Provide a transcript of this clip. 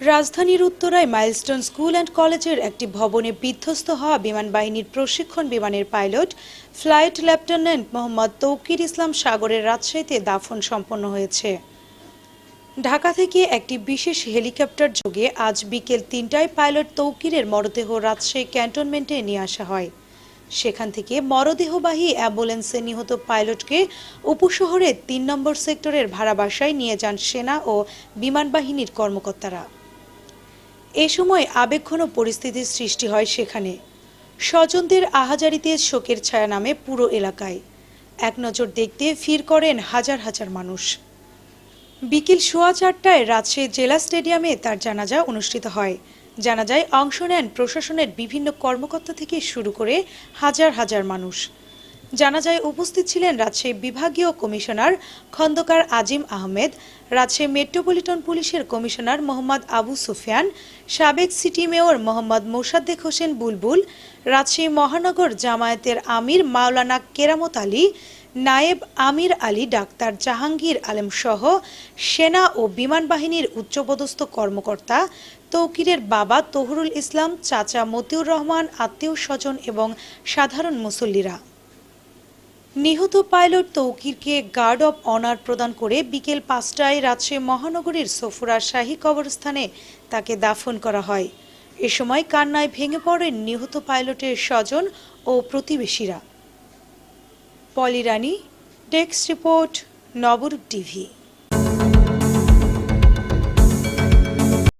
রাজধানীর উত্তরায় milestone school and কলেজের একটি ভবনে বিধ্বস্ত হওয়া বিমান বাহিনীর প্রশিক্ষণ বিমানের pilot, flight lieutenant Mohammad Tauqir Islam সাগরের রাজশাহীতে দাফন সম্পন্ন হয়েছে। ঢাকা থেকে একটি বিশেষ হেলিকপ্টার যোগে আজ বিকেল তিনটায় পাইলট তৌকিরের মরদেহ রাজশাহী ক্যান্টনমেন্টে নিয়ে আসা হয়। সেখান থেকে মরদেহবাহী অ্যাম্বুলেন্সে নিহত পাইলটকে উপশহরের তিন নম্বর সেক্টরের ভাড়া বাসায় নিয়ে যান সেনা ও বিমান বাহিনীর কর্মকর্তারা। এ সময় আবেগঘন পরিস্থিতির সৃষ্টি হয় সেখানে। স্বজনদের আহাজারিতে শোকের ছায়া নামে পুরো এলাকায়। এক নজর দেখতে ভিড় করেন হাজার হাজার মানুষ। বিকেল সোয়া চারটায় রাজশাহী জেলা স্টেডিয়ামে তার জানাজা অনুষ্ঠিত হয়। জানাজায় অংশ নেন প্রশাসনের বিভিন্ন কর্মকর্তা থেকে শুরু করে হাজার হাজার মানুষ। জানাজায় উপস্থিত ছিলেন রাজশাহী বিভাগীয় কমিশনার খন্দকার আজিম আহমেদ, রাজশাহী মেট্রোপলিটন পুলিশের কমিশনার মোহাম্মদ আবু সুফিয়ান, সাবেক সিটি মেয়র মোহাম্মদ মোসাদ্দেক হোসেন বুলবুল, রাজশাহী মহানগর জামায়াতের আমির মাওলানা কেরামত আলী, নায়েব আমির আলী, ডাক্তার জাহাঙ্গীর আলম সহ সেনা ও বিমান বাহিনীর উচ্চপদস্থ কর্মকর্তা তৌকিরের বাবা তহুরুল ইসলাম, চাচা মতিউর রহমান, আত্মীয় স্বজন এবং সাধারণ মুসল্লিরা। নিহত পাইলট তৌকিরকে গার্ড অব অনার প্রদান করে বিকেল পাঁচটায় রাজশাহী মহানগরীর সফুরা শাহী কবরস্থানে তাকে দাফন করা হয়। এ সময় কান্নায় ভেঙে পড়েন নিহত পাইলটের স্বজন ও প্রতিবেশীরা। পলিরানী ডেস্ক রিপোর্ট নবরূপ টিভি।